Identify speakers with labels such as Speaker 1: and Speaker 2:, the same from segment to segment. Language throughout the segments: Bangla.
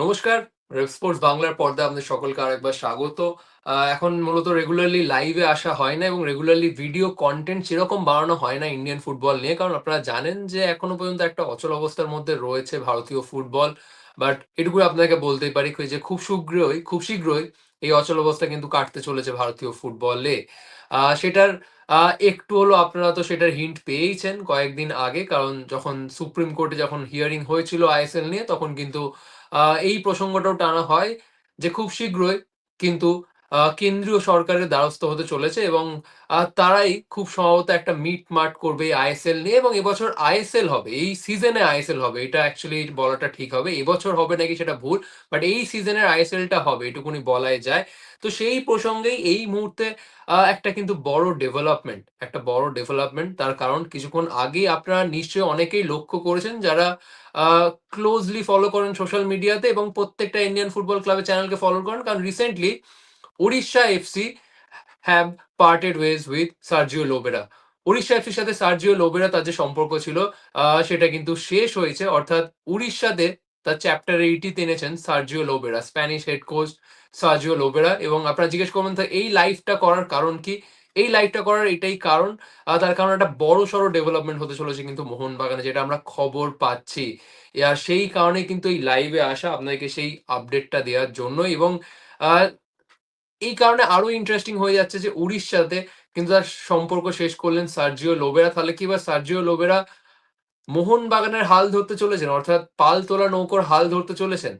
Speaker 1: নমস্কার, স্পোর্টস বাংলার পর্দা আপনাদের সকলকে আরেকবার স্বাগত। এখন মূলত রেগুলারলি লাইভে আসা হয় না এবং রেগুলারলি ভিডিও কন্টেন্ট সেরকম বানানো হয় না ইন্ডিয়ান ফুটবল নিয়ে। কারণ আপনারা জানেন যে এখনও পর্যন্ত একটা অচল অবস্থার মধ্যে রয়েছে ভারতীয় ফুটবল। বাট এটুকুই আপনাকে বলতেই পারি যে খুব শীঘ্রই খুব শীঘ্রই এই অচল অবস্থা কিন্তু কাটতে চলেছে ভারতীয় ফুটবলে। সেটার একটু হলেও আপনারা তো সেটার হিন্ট পেয়েইছেন কয়েকদিন আগে। কারণ যখন সুপ্রিম কোর্টে যখন হিয়ারিং হয়েছিল আইএসএল নিয়ে তখন কিন্তু এই প্রসঙ্গটাও টানা হয় যে খুব শীঘ্রই কিন্তু কেন্দ্রীয় সরকারের দ্বারস্থ হতে চলেছে এবং তারাই খুব সম্ভবত একটা মিট মাট করবে আইএসএল নিয়ে এবং এবছর আইএসএল হবে। এই সিজনে আইএসএল হবে। এটা অ্যাকচুয়ালি বলাটা ঠিক হবে। এবছর হবে নাকি সেটা ভুল। বাট এই সিজনের আইএসএলটা হবে এটুকুনি বলাই যায়। তো সেই প্রসঙ্গেই এই মুহূর্তে একটা কিন্তু বড় ডেভেলপমেন্ট, একটা বড় ডেভেলপমেন্ট। তার কারণ কিছুক্ষণ আগেই আপনারা নিশ্চয়ই অনেকেই লক্ষ্য করেছেন যারা ক্লোজলি ফলো করেন সোশ্যাল মিডিয়াতে এবং প্রত্যেকটা ইন্ডিয়ান ফুটবল ক্লাবের চ্যানেলকে ফলো করেন। কারণ recently Odisha FC have parted ways with Sergio Lobera. Odisha FC সাথে সার্জিও লোবেরা তার যে সম্পর্ক ছিল সেটা কিন্তু শেষ হয়েছে। অর্থাৎ উড়িষ্যাতে তার চ্যাপ্টার 80 তে এনেছেন Sergio Lobera, Spanish head coach Sergio Lobera এবং আপনারা জিজ্ঞেস করবেন এই লাইভটা করার কারণ কি? এই লাইভটা করার এটাই কারণ তার কারণ একটা বড়সড় ডেভেলপমেন্ট হতে চলেছে কিন্তু মোহনবাগানে যেটা আমরা খবর পাচ্ছি। আর সেই কারণেই কিন্তু এই লাইভে আসা আপনাদেরকে সেই আপডেটটা দেওয়ার জন্য এবং এই কারণে আরও ইন্টারেস্টিং হয়ে যাচ্ছে যে উড়িষ্যাতে কিন্তু তার সম্পর্ক শেষ করলেন সার্জিও লোবেরা। তাহলে কি এবার সার্জিও লোবেরা মোহনবাগানের হাল ধরতে চলেছেন? অর্থাৎ পাল তোলা নৌকোর হাল ধরতে চলেছেন?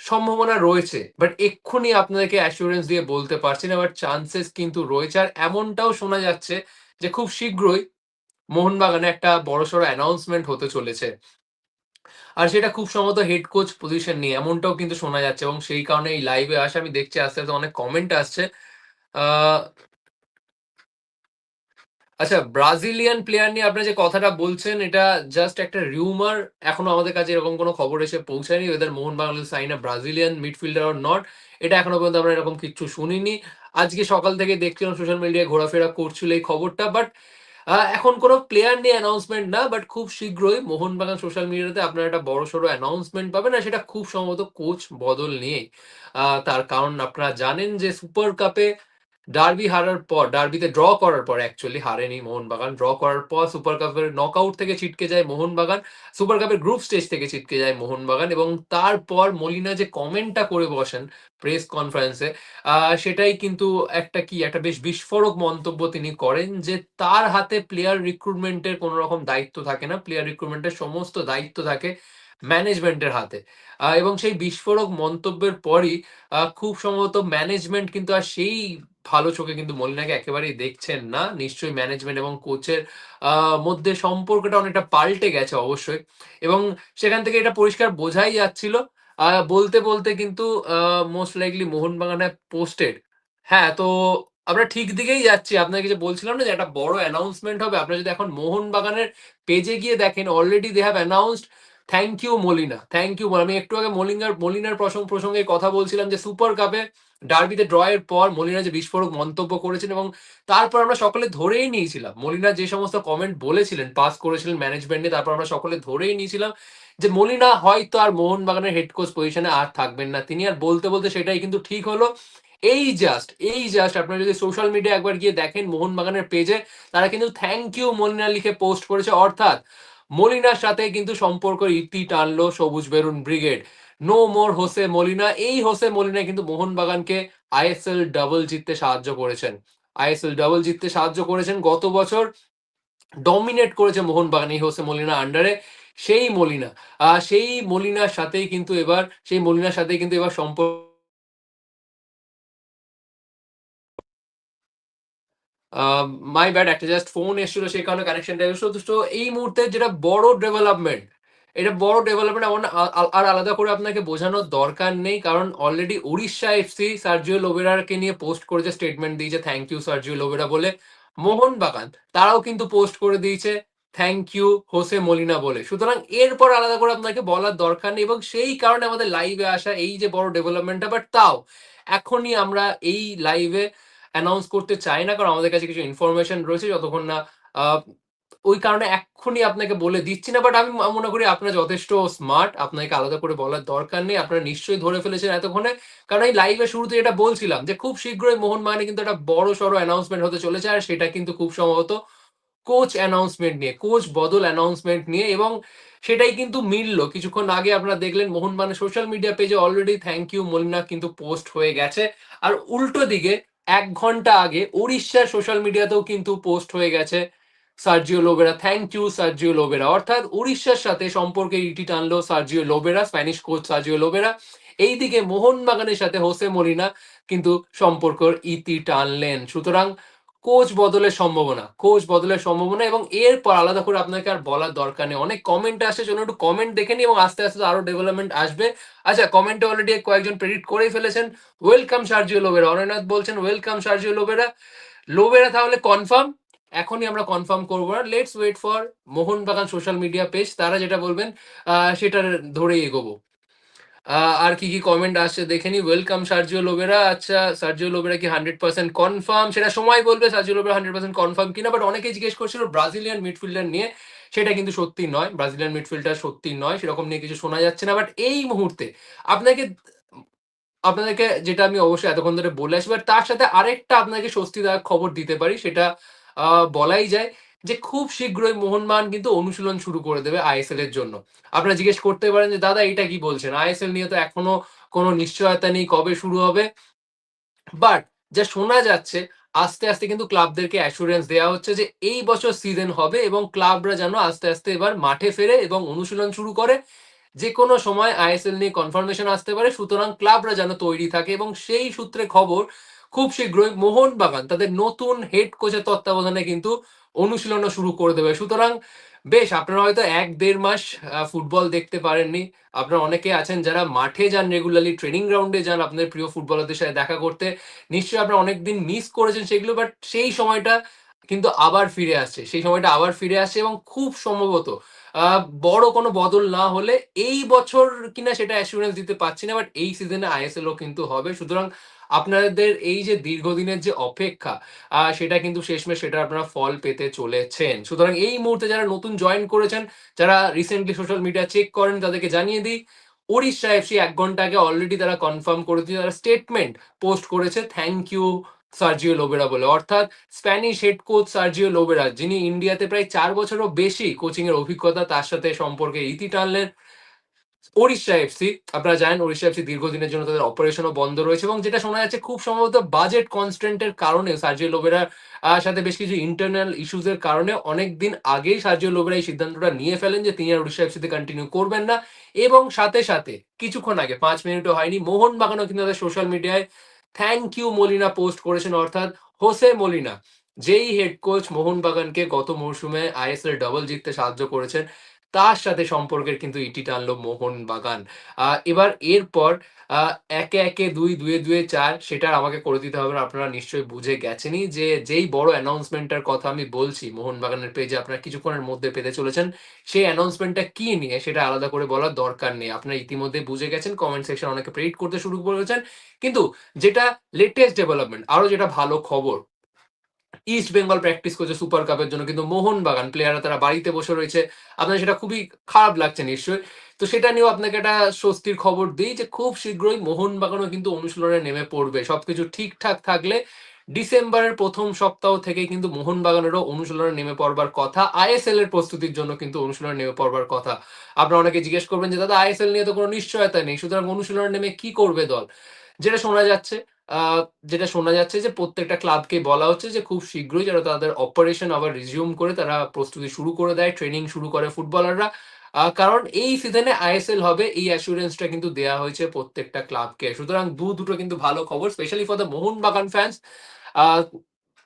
Speaker 1: সম্ভাবনা রয়েছে। বাট এক্ষুনি আপনাদেরকে অ্যাসুরেন্স দিয়ে বলতে পারছি না। বাট চান্সেস কিন্তু রয়েছে। আর এমনটাও শোনা যাচ্ছে যে খুব শীঘ্রই মোহনবাগানে একটা বড়সড় অ্যানাউন্সমেন্ট হতে চলেছে। আর সেটা খুব সম্ভবত হেড কোচ পজিশন নিয়ে এমনটাও কিন্তু শোনা যাচ্ছে এবং সেই কারণে এই লাইভে আসা আমি দেখছি আস্তে, আস্তে অনেক কমেন্ট আসছে। আচ্ছা ব্রাজিলিয়ান প্লেয়ার নিয়ে আপনারা যে কথাটা বলছেন এটা জাস্ট একটা রিউমার। এখনও আমাদের কাছে এরকম কোনো খবর এসে পৌঁছায়নি whether Mohan will sign a Brazilian midfielder or not এটা এখনও পর্যন্ত আমরা এরকম কিচ্ছু শুনিনি। আজকে সকাল থেকে দেখছিলাম সোশ্যাল মিডিয়ায় ঘোরাফেরা করছিল এই খবরটা। বাট আ এখন কোনো প্লেয়ার নিয়ে অ্যানাউন্সমেন্ট না। বাট খুব শীঘ্রই মোহনবাগান সোশ্যাল মিডিয়াতে আপনারা একটা বড় সড়ো অ্যানাউন্সমেন্ট পাবেন। আর সেটা খুব সম্ভবত কোচ বদল নিয়েই। তার কারণ আপনারা জানেন যে সুপার কাপে ডার্বি হারার পর, ডার্বিতে ড্র করার পর অ্যাকচুয়ালি হারেনি মোহনবাগান। ড্র করার পর সুপার কাপের নকআউট থেকে ছিটকে যায় মোহনবাগান। সুপার কাপের গ্রুপ স্টেজ থেকে ছিটকে যায় মোহনবাগান এবং তারপর মলিনা যে কমেন্টটা করে বসেন প্রেস কনফারেন্সে সেটাই কিন্তু একটা কি একটা বেশ বিস্ফোরক মন্তব্য তিনি করেন যে তার হাতে প্লেয়ার রিক্রুটমেন্টের কোন রকম দায়িত্ব থাকে না। প্লেয়ার রিক্রুটমেন্টের সমস্ত দায়িত্ব থাকে ম্যানেজমেন্টের হাতে। এবং সেই বিস্ফোরক মন্তব্যের পরই খুব সম্ভবত ম্যানেজমেন্ট কিন্তু আর সেই ভালো চোখে কিন্তু মলিনাকে একেবারেই দেখছেন না। নিশ্চয়ই ম্যানেজমেন্ট এবং কোচের মধ্যে সম্পর্কটা অনেকটা পাল্টে গেছে অবশ্যই। এবং সেখান থেকে এটা পরিষ্কার বোঝাই যাচ্ছিল। বলতে, বলতে কিন্তু মোস্ট লাইকলি মোহনবাগান পোস্টেড হ্যাঁ, তো আমরা ঠিক দিকেই যাচ্ছি। আপনাকে যে বলছিলাম না যে একটা বড় অ্যানাউন্সমেন্ট হবে। আপনারা যদি এখন মোহনবাগানের পেজে গিয়ে দেখেন already they have announced thank you Molina, thank you আমি একটু আগে মলিনার মলিনার প্রসঙ্গ প্রসঙ্গে কথা বলছিলাম যে সুপার কাপে ডার্বিতে ড্র এর পর মলিনা যে বিস্ফোরক মন্তব্য করেছেন এবং তারপর আমরা সকলে ধরেই নিয়েছিলাম। মলিনা যে সমস্ত কমেন্ট বলেছিলেন, পাস করেছিলেন ম্যানেজমেন্ট তারপর আমরা সকলে ধরেই নিয়েছিলাম যে মলিনা হয়তো আর মোহনবাগানের হেড কোচ পজিশনে আর থাকবেন না। তিনি আর বলতে, বলতে সেটাই কিন্তু ঠিক হলো। এই জাস্ট, এই জাস্ট আপনারা যদি সোশ্যাল মিডিয়া একবার গিয়ে দেখেন মোহনবাগানের পেজে তারা কিন্তু থ্যাংক ইউ মলিনা লিখে পোস্ট করেছে। অর্থাৎ মলিনার সাথে কিন্তু সম্পর্কের ইতি টানলো সবুজ maroon brigade. No more José Molina. এই হোসে মলিনা কিন্তু মোহনবাগানকে আইএসএল ডাবল জিততে সাহায্য করেছেন। আইএসএল ডাবল জিততে সাহায্য করেছেন গত বছর ডমিনেট করেছে মোহনবাগান এই হোসে মলিনা আন্ডারে। সেই মলিনা, সেই মলিনার সাথেই কিন্তু এবার সেই মলিনার সাথেই কিন্তু এবার সম্পর্ক মাই ব্যাড একটা জাস্ট ফোন এসছিল সেই কারণে কানেকশনটা এসছিল। তো এই মুহূর্তে যেটা বড় ডেভেলপমেন্ট, এটা বড় ডেভেলপমেন্ট আমার আর আলাদা করে আপনাকে বোঝানোর দরকার নেই। কারণ অলরেডি ওড়িশা এফসি সার্জিও লোবেরাকে নিয়ে পোস্ট করেছে স্টেটমেন্ট দিয়েছে থ্যাংক ইউ সার্জিও লোবেরা বলে। মোহনবাগান তারাও কিন্তু পোস্ট করে দিয়েছে থ্যাংক ইউ হোসে মলিনা বলে। সুতরাং এরপর আলাদা করে আপনাকে বলার দরকার নেই এবং সেই কারণে আমাদের লাইভে আসা এই যে বড় ডেভেলপমেন্টটা বাট তাও এখনই আমরা এই লাইভে অ্যানাউন্স করতে চাই না। কারণ আমাদের কাছে কিছু ইনফরমেশন রয়েছে যতক্ষণ না ওই কারণে এক্ষুনি আপনাকে বলে দিচ্ছি না। বাট আমি মনে করি আপনারা যথেষ্ট স্মার্ট। আপনাকে আলাদা করে বলার দরকার নেই। আপনারা নিশ্চয়ই ধরে ফেলেছেন এতক্ষণে। কারণ এই লাইভের শুরুতে এটা বলছিলাম যে খুব শীঘ্রই মোহনবাগানে কিন্তু একটা বড়সড় অ্যানাউন্সমেন্ট হতে চলেছে। আর সেটা কিন্তু খুব সম্ভবত কোচ অ্যানাউন্সমেন্ট নিয়ে, কোচ বদল অ্যানাউন্সমেন্ট নিয়ে এবং সেটাই কিন্তু মিলল। কিছুক্ষণ আগে আপনারা দেখলেন মোহনবাগানের সোশ্যাল মিডিয়া পেজে অলরেডি থ্যাংক ইউ মলিনা কিন্তু পোস্ট হয়ে গেছে। আর উল্টো দিকে ১ ঘণ্টা আগে উড়িষ্যার সোশ্যাল মিডিয়াতেও কিন্তু পোস্ট হয়ে গেছে Sergio Lobera, thank you Sergio Lobera. অর্থাৎ উড়িষ্যার সাথে সম্পর্কে ইটি টানলো Sergio Lobera, Spanish coach Sergio Lobera. এইদিকে মোহনবাগানের সাথে হোসে মলিনা কিন্তু সম্পর্কর ইতি টানলেন। সুতরাং কোচ বদলের সম্ভাবনা, কোচ বদলের সম্ভাবনা এবং এরপর আলাদা করে আপনাকে আর বলার দরকার নেই। অনেক কমেন্ট আসছে, চলুন একটু কমেন্ট দেখে নিই এবং আস্তে, আস্তে আরও ডেভেলপমেন্ট আসবে। আচ্ছা কমেন্টে অলরেডি কয়েকজন প্রেডিক্ট করেই ফেলেছেন। Welcome Sergio Lobera. অরয়নাথ বলছেন ওয়েলকাম সার্জিও লোবেরা। লোবেরা তাহলে কনফার্ম? এখনই আমরা কনফার্ম করব না। Let's wait for Mohun Bagan social media page. তারা যেটা বলবেন আ সেটার ধরেই এগোবো। আর কি, কি কমেন্ট আসছে দেখে নিই। Welcome Sergio Lobera. আচ্ছা সার্জিও লোবেরা কি 100% কনফার্ম? সেটা সময় বলবে সার্জিও লোবেরা 100% কনফার্ম কিনা। বাট অনেকেই জিজ্ঞেস করছিল ব্রাজিলিয়ান মিডফিল্ডার নিয়ে। সেটা কিন্তু সত্যি নয়। ব্রাজিলিয়ান মিডফিল্ডার সত্যি নয়। সেরকম নিয়ে কিছু শোনা যাচ্ছে না। বাট এই মুহূর্তে আপনাকে আপনাদেরকে যেটা আমি অবশ্যই এতক্ষণ ধরে বলে আসি, বাট তার সাথে আরেকটা আপনাকে স্বস্তিদায়ক খবর দিতে পারি। সেটা বলাই যায় যে খুব শীঘ্রই মোহনবাগান কিন্তু অনুশীলন শুরু করে দেবে আইএসএল এর জন্য। আপনারা জিজ্ঞেস করতে পারেন যে, "দাদা এটা কি বলছেন? আইএসএল নিয়ে তো এখনও কোনো নিশ্চয়তা নেই কবে শুরু হবে?" বাট যা শোনা যাচ্ছে আস্তে, আস্তে কিন্তু ক্লাবদেরকে অ্যাসুরেন্স দেওয়া হচ্ছে যে এই বছর সিজন হবে এবং ক্লাবরা যেন আস্তে, আস্তে এবার মাঠে ফেরে এবং অনুশীলন শুরু করে। যে কোনো সময় আইএসএল নিয়ে কনফার্মেশন আসতে পারে। সুতরাং ক্লাবরা যেন তৈরি থাকে এবং সেই সূত্রে খবর খুব শীঘ্রই মোহনবাগান তাদের নতুন হেড কোচের তত্ত্বাবধানে কিন্তু অনুশীলনও শুরু করে দেবে। সুতরাং বেশ আপনারা হয়তো ১-১.৫ মাস ফুটবল দেখতে পারেননি। আপনারা অনেকে আছেন যারা মাঠে যান রেগুলারলি, ট্রেনিং গ্রাউন্ডে যান আপনাদের প্রিয় ফুটবলারদের সাথে দেখা করতে। নিশ্চয়ই আপনারা অনেকদিন মিস করেছেন সেগুলো বাট সেই সময়টা কিন্তু আবার ফিরে আসছে। সেই সময়টা আবার ফিরে আসছে এবং খুব সম্ভবত বড় কোনো বদল না হলে এই বছর কিনা সেটা অ্যাসুরেন্স দিতে পারছি না। বাট এই সিজনে আইএসএল ও কিন্তু হবে। সুতরাং আপনাদের এই যে দীর্ঘদিনের যে অপেক্ষা সেটা কিন্তু শেষমেশ সেটা আপনারা ফল পেতে চলেছেন। সুতরাং এই মুহূর্তে যারা নতুন জয়েন করেছেন, যারা রিসেন্টলি সোশ্যাল মিডিয়া চেক করেন তাদেরকে জানিয়ে দিই, ওড়িশা এফসি এক ঘণ্টা আগে অলরেডি তারা কনফার্ম করে দিয়ে তারা স্টেটমেন্ট পোস্ট করেছে থ্যাংক ইউ সার্জিও লোবেরা বলে। অর্থাৎ Spanish head coach Sergio Lobera যিনি ইন্ডিয়াতে প্রায় চার বছরেরও বেশি কোচিং এর অভিজ্ঞতা তার সাথে সম্পর্কে ইতি টানলেন। ওড়িশা এফসি আপনারা জানেন ওড়িশা এফসি দীর্ঘদিনের জন্য তাদের অপারেশনও বন্ধ রয়েছে এবং যেটা শোনা যাচ্ছে খুব সম্ভবত বাজেট কনস্ট্রেন্ট এর কারণে সার্জিও লোবেরার সাথে বেশ কিছু ইন্টারনাল ইস্যুস এর কারণে অনেকদিন আগেই সার্জিও লোবেরা এই সিদ্ধান্তটা নিয়ে ফেলেন যে তিনি আর ওড়িশা এফসিতে কন্টিনিউ করবেন না এবং সাথে, সাথে কিছুক্ষণ আগে পাঁচ মিনিটও হয়নি মোহনবাগানও কিন্তু তাদের সোশ্যাল মিডিয়ায় থ্যাংক ইউ মলিনা পোস্ট করেছেন অর্থাৎ হোসে মলিনা যেই হেড কোচ মোহনবাগানকে গত মৌসুমে আইএসএল ডাবল জিততে সাহায্য করেছেন, তার সাথে সম্পর্কের কিন্তু ইতি টানলো মোহনবাগান। আ এবার এরপর একে, একে ২, ২ এ ২ এ ৪ সেটা আমাকে করে দিতে হবে আপনারা নিশ্চয়ই বুঝে গেছেনই যে যেই বড় অ্যানাউন্সমেন্টটার কথা আমি বলছি মোহনবাগানের পেজে আপনারা কিছুক্ষণের মধ্যে পেতে চলেছেন। সেই অ্যানাউন্সমেন্টটা কি নিয়ে সেটা আলাদা করে বলার দরকার নেই। আপনারা ইতিমধ্যে বুঝে গেছেন। কমেন্ট সেকশনে অনেকে প্রেডিক্ট করতে শুরু করেছেন। কিন্তু যেটা লেটেস্ট ডেভেলপমেন্ট আরও যেটা ভালো খবর ইস্ট বেঙ্গল প্র্যাকটিস করছে সুপার কাপের জন্য কিন্তু মোহনবাগান প্লেয়াররা তারা বাড়িতে বসে রয়েছে। আপনার সেটা খুবই খারাপ লাগছে নিশ্চয়ই। তো সেটা নিয়েও আপনাকে একটা স্বস্তির খবর দিই যে খুব শীঘ্রই মোহনবাগানও কিন্তু অনুশীলনে নেমে পড়বে। সবকিছু ঠিকঠাক থাকলে ডিসেম্বরের প্রথম সপ্তাহ থেকেই কিন্তু মোহনবাগানেরও অনুশীলনে নেমে পড়বার কথা। আইএসএল এর প্রস্তুতির জন্য কিন্তু অনুশীলনে নেমে পড়বার কথা। আপনারা অনেকে জিজ্ঞেস করবেন যে, "দাদা আইএসএল নিয়ে তো কোনো নিশ্চয়তা নেই। সুতরাং অনুশীলনে নেমে কি করবে দল?" যেটা শোনা যাচ্ছে যেটা শোনা যাচ্ছে যে প্রত্যেকটা ক্লাবকে বলা হচ্ছে যে খুব শীঘ্রই যেন তাদের অপারেশন আবার রিজিউম করে তারা প্রস্তুতি শুরু করে দেয়, ট্রেনিং শুরু করে ফুটবলাররা। কারণ এই সিজনে আইএসএল হবে এই অ্যাসুরেন্সটা কিন্তু দেয়া হয়েছে প্রত্যেকটা ক্লাবকে। সুতরাং দু দুটো কিন্তু ভালো খবর specially for the Mohun Bagan fans.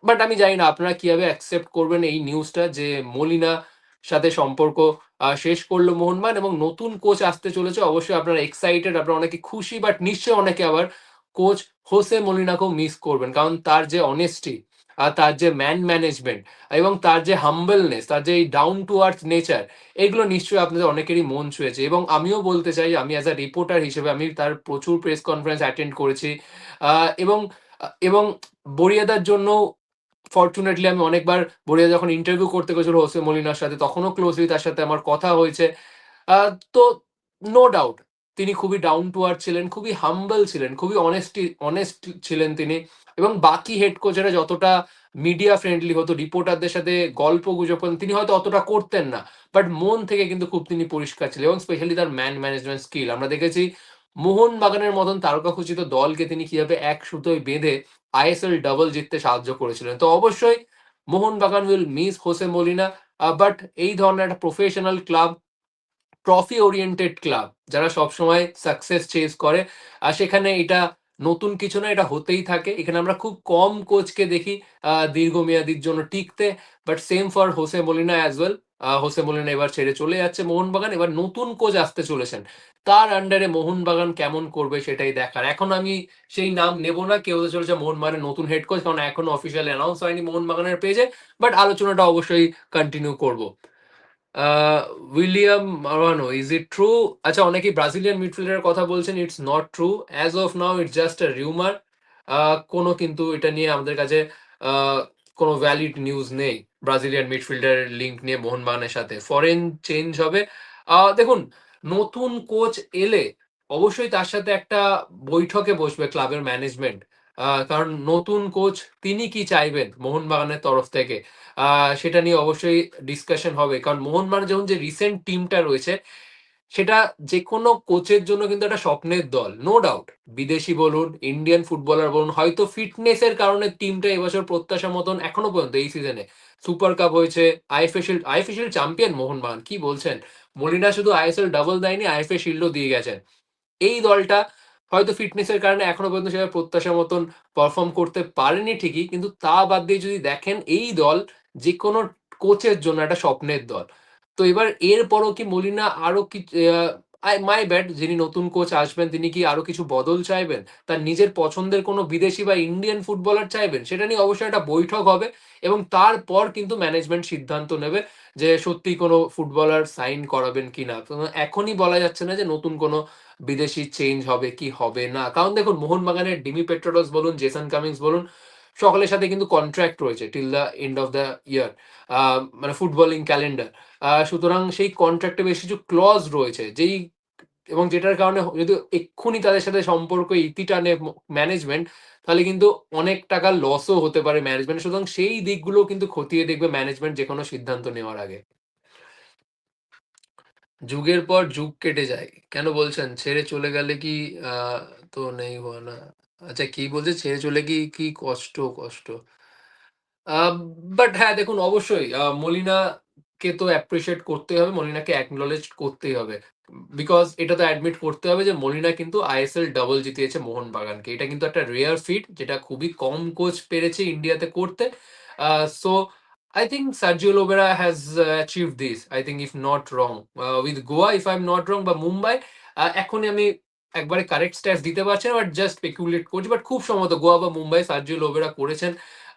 Speaker 1: But আমি জানি না আপনারা কীভাবে অ্যাকসেপ্ট করবেন এই নিউজটা যে মলিনা সাথে সম্পর্ক শেষ করল মোহনবাগান এবং নতুন কোচ আসতে চলেছে। অবশ্যই আপনারা এক্সাইটেড, আপনারা অনেকে খুশি বাট নিশ্চয়ই অনেকে আবার কোচ হোসে মলিনাকেও মিস করবেন। কারণ তার যে অনেস্টি, আর তার যে ম্যান ম্যানেজমেন্ট এবং তার যে হাম্বলনেস, তার যে ডাউন টু আর্থ নেচার এগুলো নিশ্চয়ই আপনাদের অনেকেরই মন ছুঁয়েছে এবং আমিও বলতে চাই আমি অ্যাজ আ রিপোর্টার হিসেবে আমি তার প্রচুর প্রেস কনফারেন্স অ্যাটেন্ড করেছি। এবং এবং বড়িয়াদার জন্য ফর্চুনেটলি আমি অনেকবার বড়িয়া যখন ইন্টারভিউ করতে গেছিল হোসে মলিনার সাথে তখনও ক্লোজলি তার সাথে আমার কথা হয়েছে। তো নো ডাউট তিনি খুবই ডাউন টু আর্থ ছিলেন, খুবই হাম্বল ছিলেন, খুবই অনেস্টি অনেস্ট ছিলেন তিনি এবং বাকি হেড কোচেরা যতটা মিডিয়া ফ্রেন্ডলি হতো, রিপোর্টারদের সাথে গল্পগুজব করতেন, তিনি হয়তো অতটা করতেন না। বাট মন থেকে কিন্তু খুব তিনি পরিষ্কার ছিলেন এবং স্পেশালি তার ম্যান ম্যানেজমেন্ট স্কিল। আমরা দেখেছি মোহনবাগানের মতন তারকাখচিত দলকে তিনি কীভাবে এক সুতোয় বেঁধে আইএসএল ডাবল জিততে সাহায্য করেছিলেন। তো অবশ্যই Mohun Bagan will miss José Molina but এই ধরনের একটা professional club, trophy oriented club যারা সবসময় সাকসেস চেজ করে আর সেখানে এটা নতুন কিছু না, এটা হতেই থাকে। এখানে আমরা খুব কম কোচকে দেখি দীর্ঘমেয়াদীর জন্য টিকতে। But same for José Molina as well. José Molina এবার ছেড়ে চলে যাচ্ছে মোহনবাগান। এবার নতুন কোচ আসতে চলেছেন। তার আন্ডারে মোহনবাগান কেমন করবে সেটাই দেখার। এখন আমি সেই নাম নেব না। কেউ চলেছে মোহনবাগানের নতুন হেড কোচ কারণ এখন অফিসিয়াল অ্যানাউন্স হয়নি মোহনবাগানের পেজে। বাট আলোচনাটা অবশ্যই কন্টিনিউ করব। William Marano, is it true? আচ্ছা অনেকেই ব্রাজিলিয়ান মিডফিল্ডারের কথা বলছেন। It's not true. As of now it's just a rumour. কোনো কিন্তু এটা নিয়ে আমাদের কাছে কোনো ভ্যালিড নিউজ নেই। ব্রাজিলিয়ান মিডফিল্ডারের লিঙ্ক নিয়ে মোহনবাগানের সাথে। ফরেন চেঞ্জ হবে। দেখুন নতুন কোচ এলে অবশ্যই তার সাথে একটা বৈঠকে বসবে ক্লাবের ম্যানেজমেন্ট। কারণ নতুন কোচ তিনি কি চাইবেন মোহনবাগানের তরফ থেকে। সেটা নিয়ে অবশ্যই ডিসকাশন হবে। কারণ মোহনবাগান যেমন যে রিসেন্ট টিমটা রয়েছে, সেটা যেকোনো কোচের জন্য কিন্তু একটা স্বপ্নের দল। No doubt. বিদেশি বলুন, ইন্ডিয়ান ফুটবলার বলুন, হয়তো ফিটনেসের কারণে টিমটা এবছর প্রত্যাশা মতন এখনও পর্যন্ত এই সিজনে সুপার কাপ হয়েছে, আইএফএ শিল্ড চ্যাম্পিয়ন মোহনবাগান। কি বলছেন? মলিনা শুধু আইএসএল ডাবল দেয়নি, আইএফএ শিল্ডও দিয়ে গেছেন। এই দলটা হয়তো ফিটনেসের কারণে এখনও পর্যন্ত সেভাবে প্রত্যাশা মতন পারফর্ম করতে পারেনি ঠিকই। কিন্তু তা বাদ দিয়ে যদি দেখেন এই দল যেকোনো কোচের জন্য একটা স্বপ্নের দল। তো এবার এরপরও কি মলিনা আরও কি মাই ব্যাড যিনি নতুন কোচ আসবেন, তিনি কি আরও কিছু বদল চাইবেন? তার নিজের পছন্দের কোনো বিদেশি বা ইন্ডিয়ান ফুটবলার চাইবেন? সেটা নিয়ে অবশ্যই একটা বৈঠক হবে এবং তারপর কিন্তু ম্যানেজমেন্ট সিদ্ধান্ত নেবে যে সত্যি কোনো ফুটবলার সাইন করাবেন কিনা। এখনই বলা যাচ্ছে না যে নতুন কোনো বিদেশি চেঞ্জ হবে কি হবে না। কারণ দেখুন মোহনবাগানের ডিমি পেট্রোডস বলুন, জেসন কামিংস বলুন সকলের সাথে কিন্তু কন্ট্রাক্ট রয়েছে till the end of the year. মানে ফুটবলিং ক্যালেন্ডার। সুতরাং সেই কন্ট্রাক্টে বেশ কিছু ক্লজ রয়েছে। যেই এবং যেটার কারণে যদি এক্ষুনি তাদের সাথে সম্পর্ক ইতি টানে ম্যানেজমেন্ট তাহলে কিন্তু অনেক টাকা লসও হতে পারে ম্যানেজমেন্ট সুতরাং সেই দিকগুলো কিন্তু খতিয়ে দেখবে ম্যানেজমেন্ট যে কোনো সিদ্ধান্ত নেওয়ার আগে। যুগের পর যুগ কেটে যায়। কেন বলছেন? ছেড়ে চলে গেলে কি তো নেই হুয়া না। আচ্ছা কি বলছে? ছেড়ে চলে কি, কি কষ্ট, কষ্ট। বাট হ্যাঁ, দেখুন অবশ্যই মলিনাকে তো অ্যাপ্রিসিয়েট করতেই হবে। মলিনাকে অ্যাকনলেজ করতেই হবে। বিকজ এটা তো অ্যাডমিট করতে হবে যে মলিনা কিন্তু আইএসএল ডাবল জিতিয়েছে মোহনবাগানকে। এটা কিন্তু একটা রেয়ার ফিট যেটা খুবই কম কোচ পেরেছে ইন্ডিয়াতে করতে। So I think Sergio Lovera has uh, achieved this. I think if not wrong. Uh, with Goa, if I'm not wrong, বা মুম্বাই আ এখনই আমি একবারে কারেক্ট স্ট্যাটস দিতে পারছি না, বাট জাস্ট স্পেকুলেট করছি। বাট খুব সম্ভবত গোয়া বা মুম্বাই সার্জিও লোবেরা করেছেন।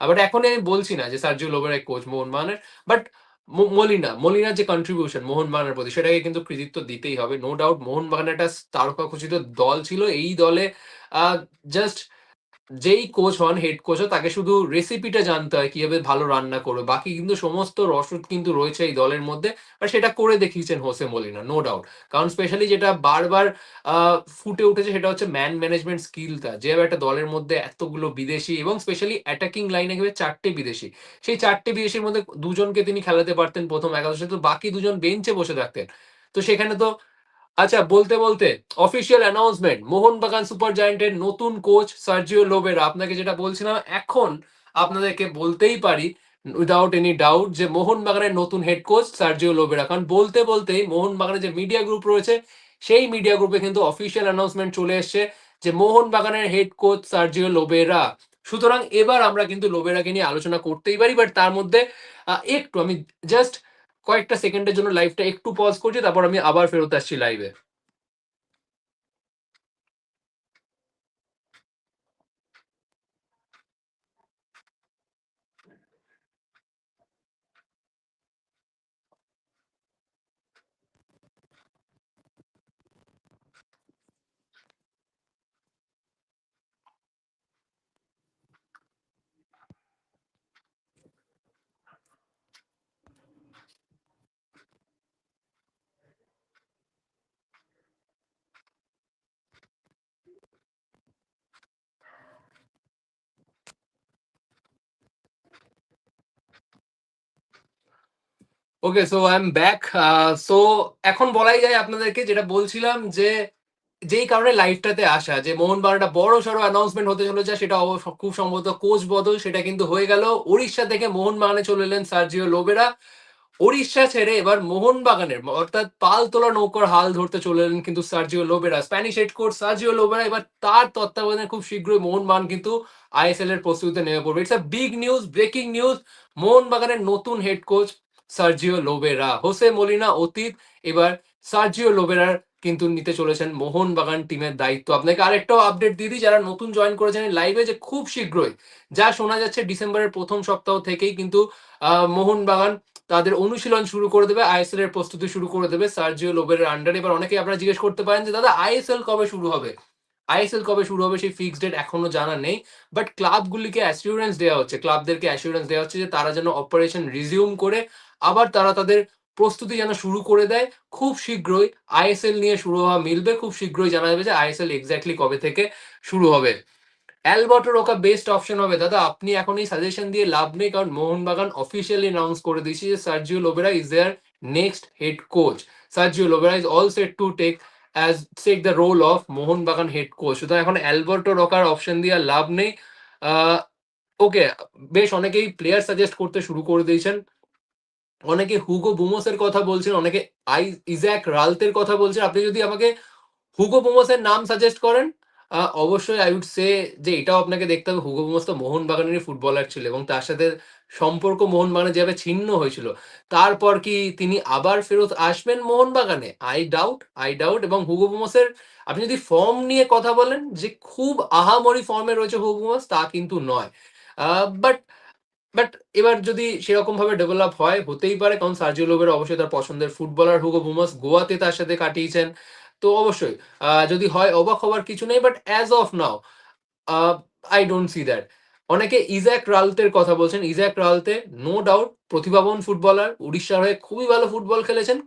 Speaker 1: বাট এখনই আমি বলছি না যে সার্জিও লোবেরাই কোচ মোহনবাগানের। বাট মো মলিনা, মলিনার যে কন্ট্রিবিউশন মোহনবাগানের প্রতি সেটাকে কিন্তু কৃতিত্ব দিতেই হবে। নো ডাউট মোহনবাগান একটা তারকাখচিত দল ছিল। এই দলে জাস্ট যেই কোচ হন, হেড কোচ হন তাকে শুধু রেসিপিটা জানতে হয় কীভাবে ভালো রান্না করবে। বাকি কিন্তু সমস্ত রসদ কিন্তু রয়েছে এই দলের মধ্যে। আর সেটা করে দেখিয়েছেন হোসে মলিনা, নো ডাউট। কারণ স্পেশালি যেটা বারবার ফুটে উঠেছে সেটা হচ্ছে ম্যান ম্যানেজমেন্ট স্কিলটা। যেভাবে একটা দলের মধ্যে এতগুলো বিদেশি এবং স্পেশালি অ্যাটাকিং লাইনে একেবারে ৪ টে বিদেশি। সেই চারটে বিদেশির মধ্যে দুজনকে তিনি খেলাতে পারতেন প্রথম একাদশে তো বাকি দুজন বেঞ্চে বসে থাকতেন। তো সেখানে তো আচ্ছা বলতে, বলতে অফিসিয়াল অ্যানাউন্সমেন্ট মোহনবাগান সুপার জায়ান্টের নতুন কোচ সার্জিও লোবেরা। আপনাকে যেটা বলছিলাম এখন আপনাদেরকে বলতেই পারি উইথআউট এনি ডাউট যে মোহনবাগানের নতুন হেড কোচ সার্জিও লোবেরা। কারণ বলতে, বলতেই মোহনবাগানের যে মিডিয়া গ্রুপ রয়েছে সেই মিডিয়া গ্রুপে কিন্তু অফিসিয়াল অ্যানাউন্সমেন্ট চলে এসছে যে মোহনবাগানের হেড কোচ সার্জিও লোবেরা। সুতরাং এবার আমরা কিন্তু লোবেরাকে নিয়ে আলোচনা করতেই পারি। বাট তার মধ্যে একটু আমি জাস্ট কয়েকটা সেকেন্ডের জন্য লাইভটা একটু পজ করছি তারপর আমি আবার ফেরত আসছি লাইভে। Okay so I am back so এখন বলাই যায় আপনাদেরকে যেটা বলছিলাম যে যেই কারণে লাইভটাতে আসা, যে মোহনবাগান একটা বড় সড়ো অ্যানাউন্সমেন্ট হতে চলেছে, সেটা খুব সম্ভবত কোচ বদল, সেটা কিন্তু হয়ে গেল। উড়িষ্যা থেকে মোহনবাগানে চলে এলেন সার্জিও লোবেরা। উড়িষ্যা ছেড়ে এবার মোহনবাগানের, অর্থাৎ পাল তোলা নৌকার হাল ধরতে চলে এলেন কিন্তু Sergio Lobera. Spanish head coach Sergio Lobera এবার তার তত্ত্বাবধানে খুব শীঘ্রই মোহনবাগান কিন্তু আইএসএল এর প্রস্তুতিতে নেমে পড়বে। It's a big news breaking news মোহনবাগানের নতুন head coach Sergio Lobera. Jose Molina অতীত, এবার সার্জিও লোবেরার কিন্তু নিতে চলেছেন মোহনবাগান টিমের দায়িত্ব। আপনাকে আরেকটাও আপডেট দিয়ে দিই, যারা নতুন জয়েন করেছেন লাইভে যে খুব শীঘ্রই, যা শোনা যাচ্ছে ডিসেম্বরের প্রথম সপ্তাহ থেকেই কিন্তু মোহনবাগান তাদের অনুশীলন শুরু করে দেবে আইএসএল এর প্রস্তুতি শুরু করে দেবে সার্জিও লোবেরের আন্ডারে এবার অনেকে আপনারা জিজ্ঞেস করতে পারেন যে, দাদা আইএসএল কবে শুরু হবে? আইএসএল কবে শুরু হবে সেই ফিক্সড ডেট এখনও জানা নেই বাট ক্লাবগুলিকে অ্যাসিউরেন্স দেওয়া হচ্ছে ক্লাবদেরকে অ্যাসিউরেন্স দেওয়া হচ্ছে যে তারা যেন অপারেশন রিজিউম করে, আবার তারা তাদের প্রস্তুতি যেন শুরু করে দেয়, খুব শীঘ্রই আইএসএল নিয়ে শুরু হওয়া মিলবে, খুব শীঘ্রই জানা যাবে যে আইএসএল এক্স্যাক্টলি কবে থেকে শুরু হবে। অ্যালবার্টো ওকা বেস্ট অপশন হবে, দাদা, আপনি এখন এই সাজেশন দিয়ে লাভ নেই, কারণ মোহনবাগান অফিসিয়ালি অ্যানাউন্স করে দিয়েছে যে Sergio Lobera is their next head coach Sergio Lobera is all set to take as take the role of Mohun Bagan head coach সুতরাং এখন অ্যালবার্টো রকার অপশন দিয়ে আর লাভ নেই। ওকে বেশ অনেকেই প্লেয়ার সাজেস্ট করতে শুরু করে দিয়েছেন। অনেকে হুগো বুমোসের কথা বলছেন, অনেকে আই ইজ্যাক রালতের কথা বলছেন। আপনি যদি আমাকে হুগো বুমোসের নাম সাজেস্ট করেন অবশ্যই আই উড সে যে এটাও আপনাকে দেখতে হবে। হুগো বুমোস তো মোহনবাগানেরই ফুটবলার ছিল এবং তার সাথে সম্পর্ক মোহনবাগানে যেভাবে ছিন্ন হয়েছিল, তারপর কি তিনি আবার ফেরত আসবেন মোহনবাগানে? আই ডাউট আই ডাউট এবং হুগো বুমোসের, আপনি যদি ফর্ম নিয়ে কথা বলেন যে খুব আহামরি ফর্মে রয়েছে হুগো বুমোস, তা কিন্তু নয়। বাট বাট এবার যদি সেরকম ভাবে ডেভেলপ হয়, হতেই পারে, কারণ সার্জিও লোবের অবশ্যই তার পছন্দের ফুটবলার হুগো বুমাস গোয়াতে তার সাথে কাটিয়েছেন। তো অবশ্যই যদি হয় অবাক হওয়ার কিছু নেই but as of now I don't see that অনেকে ইজ্যাক রালতের কথা বলছেন ইজ্যাক রালতে নো ডাউট প্রতিভাবান ফুটবলার, উড়িষ্যার হয়ে খুবই ভালো ফুটবল খেলেছেন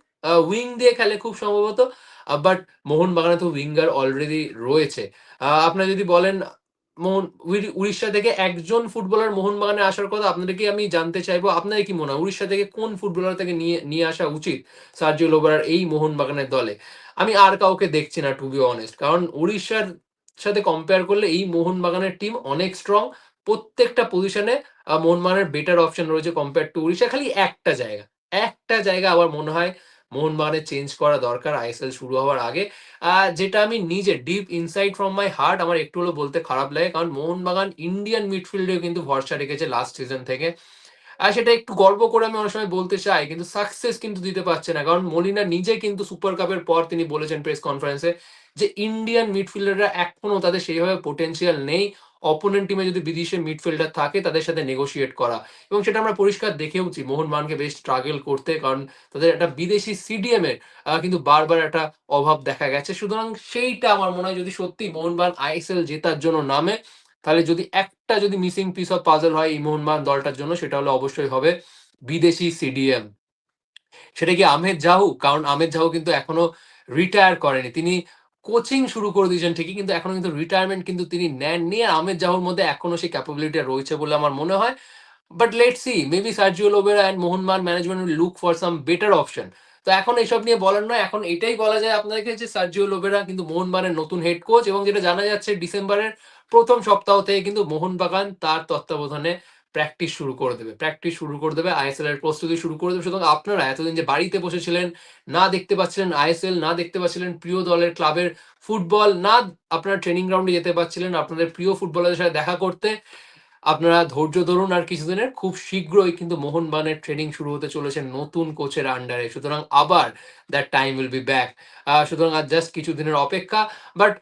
Speaker 1: উইং দিয়ে খেলে খুব সম্ভবত বাট মোহনবাগানে তো উইঙ্গার অলরেডি রয়েছে। আপনারা যদি বলেন, মোহন, উড়ি- উড়িষ্যা থেকে একজন ফুটবলার মোহনবাগানে আসার কথা, আপনাদেরকে আমি জানতে চাইব, আপনাদের কি মনে হয় উড়িষ্যা থেকে কোন ফুটবলার থেকে নিয়ে নিয়ে আসা উচিত? সার্জিও লোবারার এই মোহনবাগানের দলে। আমি আর কাউকে দেখছি না টু বি অনেস্ট কারণ উড়িষ্যার সাথে কম্পেয়ার করলে এই মোহনবাগানের টিম অনেক স্ট্রং প্রত্যেকটা পজিশনে মোহনবাগানের বেটার অপশন রয়েছে কম্পেয়ার টু উড়িষ্যা। খালি একটা জায়গা একটা জায়গা আমার মনে হয় মোহনবাগানের চেঞ্জ করা দরকার। আইএসএল শুরু হওয়ার আগে। যেটা আমি নিজে deep inside from my heart আমার একটু হলেও বলতে খারাপ লাগে। কারণ মোহনবাগান ইন্ডিয়ান মিডফিল্ডেও কিন্তু ভরসা রেখেছে লাস্ট সিজন থেকে। আর সেটা একটু গর্ব করে আমি অনেক সময় বলতে চাই, কিন্তু সাকসেস কিন্তু দিতে পারছে না। কারণ মলিনা নিজে কিন্তু সুপার কাপের পর তিনি বলেছেন প্রেস কনফারেন্সে যে ইন্ডিয়ান মিডফিল্ডাররা এখনও তাদের সেইভাবে পোটেনশিয়াল নেই। অপোনেন্ট টিমে যদি বিদেশে মিডফিল্ডার থাকে, তাদের সাথে নেগোশিয়েট করা। এবং সেটা আমরা পরিষ্কার দেখেওছি মোহনবাগানকে বেশ স্ট্রাগল করতে। কারণ তাদের একটা বিদেশি সিডিএম এর কিন্তু বারবার একটা অভাব দেখা গেছে। সুতরাং সেইটা আমার মনে হয় যদি সত্যি মোহনবাগান আইএসএল জেতার জন্য নামে তাহলে যদি একটা যদি মিসিং পিস অফ পাজল হয় এই মোহনবাগান দলটার জন্য, সেটা হলো অবশ্যই হবে বিদেশি সিডিএম সেটা কি আহমেদ জাহু? কারণ আহমেদ জাহু কিন্তু এখনও রিটায়ার করেনি। তিনি কোচিং শুরু করে দিয়েছেন ঠিকই, কিন্তু এখনও কিন্তু রিটায়ারমেন্ট কিন্তু তিনি নেননি আর আহমেদ জাহুর মধ্যে এখনও সেই ক্যাপাবিলিটি রয়েছে বলে আমার মনে হয়। But let see maybe Sergio Lobera and Mohun Bagan management will look for some better option তো এখন এইসব নিয়ে বলার নয়। এখন এটাই বলা যায় আপনাদেরকে যে সার্জিও লোবেরা কিন্তু মোহনবাগানের নতুন হেড কোচ এবং যেটা জানা যাচ্ছে ডিসেম্বরের প্রথম সপ্তাহ থেকে কিন্তু মোহনবাগান তার তত্ত্বাবধানে প্র্যাকটিস শুরু করে দেবে। প্র্যাকটিস শুরু করে দেবে আইএসএল এর প্রস্তুতি শুরু করে দেবে। সুতরাং আপনারা এতদিন যে বাড়িতে বসেছিলেন, না দেখতে পাচ্ছিলেন আইএসএল না দেখতে পাচ্ছিলেন প্রিয় দলের ক্লাবের ফুটবল না আপনারা ট্রেনিং গ্রাউন্ডে যেতে পারছিলেন আপনাদের প্রিয় ফুটবলারদের সাথে দেখা করতে আপনারা ধৈর্য ধরুন আর কিছুদিনের খুব শীঘ্রই কিন্তু মোহনবাগানের ট্রেনিং শুরু হতে চলেছে নতুন কোচের আন্ডারে সুতরাং আবার that time will be back সুতরাং আর জাস্ট কিছুদিনের অপেক্ষা। বাট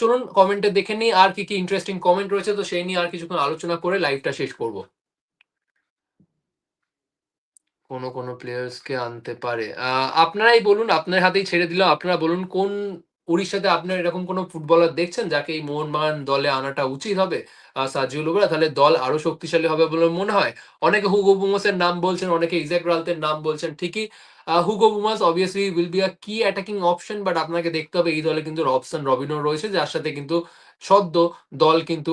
Speaker 1: চলুন কমেন্টে দেখে নিই আর কি কি ইন্টারেস্টিং কমেন্ট রয়েছে। তো সেই নিয়ে আর কিছুক্ষণ আলোচনা করে লাইভটা শেষ করব। কোনো কোনো প্লেয়ার্সকে আনতে পারে। আপনারাই বলুন, আপনার হাতেই ছেড়ে দিলাম। আপনারা বলুন কোন উড়িষ্যাতে আপনার এরকম কোনো ফুটবলার দেখছেন যাকে এই মোহনবাগান দলে আনাটা উচিত হবে? সার্জিও লোবেরা তাহলে দল আরও শক্তিশালী হবে বলে মনে হয়। অনেকে হুগো বুমাসের নাম বলছেন, অনেকে ইজাক রালতের নাম বলছেন, ঠিকই। Hugo Boumous obviously will be a key attacking option but আপনাকে দেখতে হবে এই দলে কিন্তু রবসন রবিনো রয়েছে, যার সাথে কিন্তু সদ্য দল কিন্তু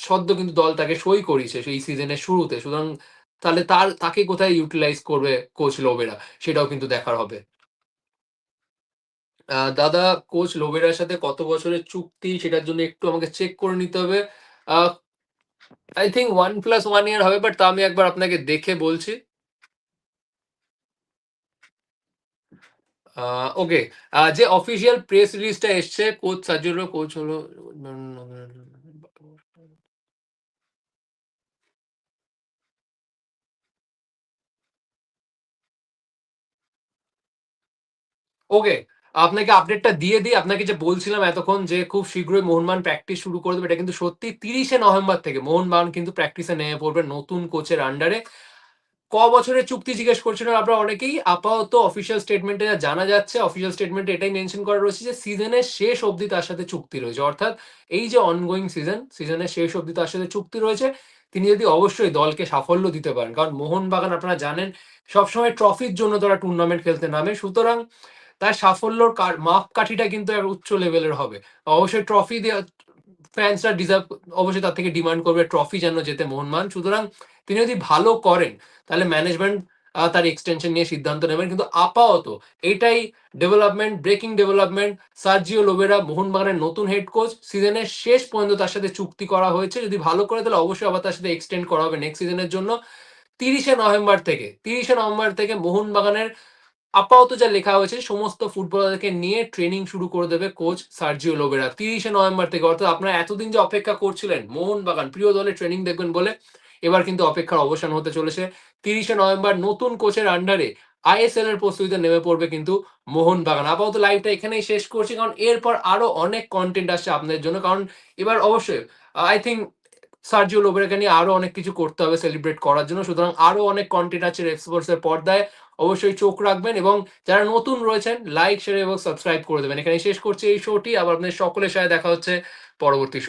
Speaker 1: সদ্য কিন্তু দল তাকে সই করিয়েছে সেই সিজনের শুরুতে। সুতরাং তাহলে তার, তাকে কোথায় ইউটিলাইজ করবে কোচ লোবেরা সেটাও কিন্তু দেখার হবে। দাদা কোচ লোবেরার সাথে কত বছরের চুক্তি সেটার জন্য একটু আমাকে চেক করে নিতে হবে। Uh I think 1 plus 1 year হবে বাট তা আমি একবার আপনাকে দেখে বলছি। ওকে। যে অফিসিয়াল প্রেস রিলিজটা এসছে কোচ সার্জিও কোচ হলো ওকে। আপনাকে আপডেটটা দিয়ে দিই। আপনাকে যে বলছিলাম এতক্ষণ যে খুব শীঘ্রই মোহনবাগান প্র্যাকটিস শুরু করে দেবে। এটা কিন্তু সত্যি তিরিশে নভেম্বর থেকে মোহনবাগান কিন্তু প্র্যাকটিসে নেমে পড়বে নতুন কোচের আন্ডারে। ক বছরের চুক্তি জিজ্ঞেস করছিলেন আপনারা অনেকেই। আপাতত অফিসিয়াল স্টেটমেন্টে যা জানা যাচ্ছে, অফিসিয়াল স্টেটমেন্টে এটাই মেনশন করা রয়েছে যে সিজনের শেষ অবধি তার সাথে চুক্তি রয়েছে। অর্থাৎ এই যে অনগোয়িং সিজন, সিজনের শেষ অবধি তার সাথে চুক্তি রয়েছে। তিনি যদি অবশ্যই দলকে সাফল্য দিতে পারেন। কারণ মোহনবাগান আপনারা জানেন সবসময় ট্রফির জন্য তারা টুর্নামেন্ট খেলতে নামে। সুতরাং তার সাফল্যর মাপকাঠিটা কিন্তু এক উচ্চ লেভেলের হবে। অবশ্যই ট্রফি দেওয়া ফ্যান্সরা ডিজার্ভ অবশ্যই তার থেকে ডিমান্ড করবে ট্রফি যেন জেতে মোহনবাগান। সুতরাং তিনি যদি ভালো করেন তাহলে ম্যানেজমেন্ট তার এক্সটেনশন নিয়ে সিদ্ধান্ত নেবেন। কিন্তু আপাতত এটাই development, breaking development Sergio Lobera মোহনবাগানের নতুন হেড কোচ। সিজনের শেষ পর্যন্ত তার সাথে চুক্তি করা হয়েছে। যদি ভালো করে তাহলে অবশ্যই আবার তার সাথে এক্সটেন্ড করা হবে নেক্সট সিজনের জন্য। তিরিশে নভেম্বর থেকে তিরিশে নভেম্বর থেকে মোহনবাগানের আপাতত যা লেখা হয়েছে সমস্ত ফুটবলারদেরকে নিয়ে ট্রেনিং শুরু করে দেবে কোচ সার্জিও লোবেরা। ৩০ শে নভেম্বর থেকে অর্থাৎ আপনারা এতদিন যে অপেক্ষা করছিলেন মোহনবাগান প্রিয় দলের ট্রেনিং দেখবেন বলে, এবার কিন্তু অপেক্ষার অবসান হতে চলেছে। তিরিশে নভেম্বর নতুন কোচের আন্ডারে আইএসএল এর প্রস্তুতিতে নেমে পড়বে কিন্তু মোহনবাগান। আপাতত লাইভটা এখানেই শেষ করছি। কারণ এরপর আরও অনেক কন্টেন্ট আসছে আপনাদের জন্য। কারণ এবার অবশ্যই আই থিঙ্ক সার্জিও লোবেরাকে নিয়ে আরও অনেক কিছু করতে হবে সেলিব্রেট করার জন্য। সুতরাং আরও অনেক কন্টেন্ট আছে রেড স্পোর্টস এর পর্দায়। অবশ্যই চোখ রাখবেন এবং যারা নতুন রয়েছেন লাইক, শেয়ার এবং সাবস্ক্রাইব করে দেবেন। এখানে শেষ করছি এই শোটি। আবার আপনাদের সকলের সাথে দেখা হচ্ছে পরবর্তী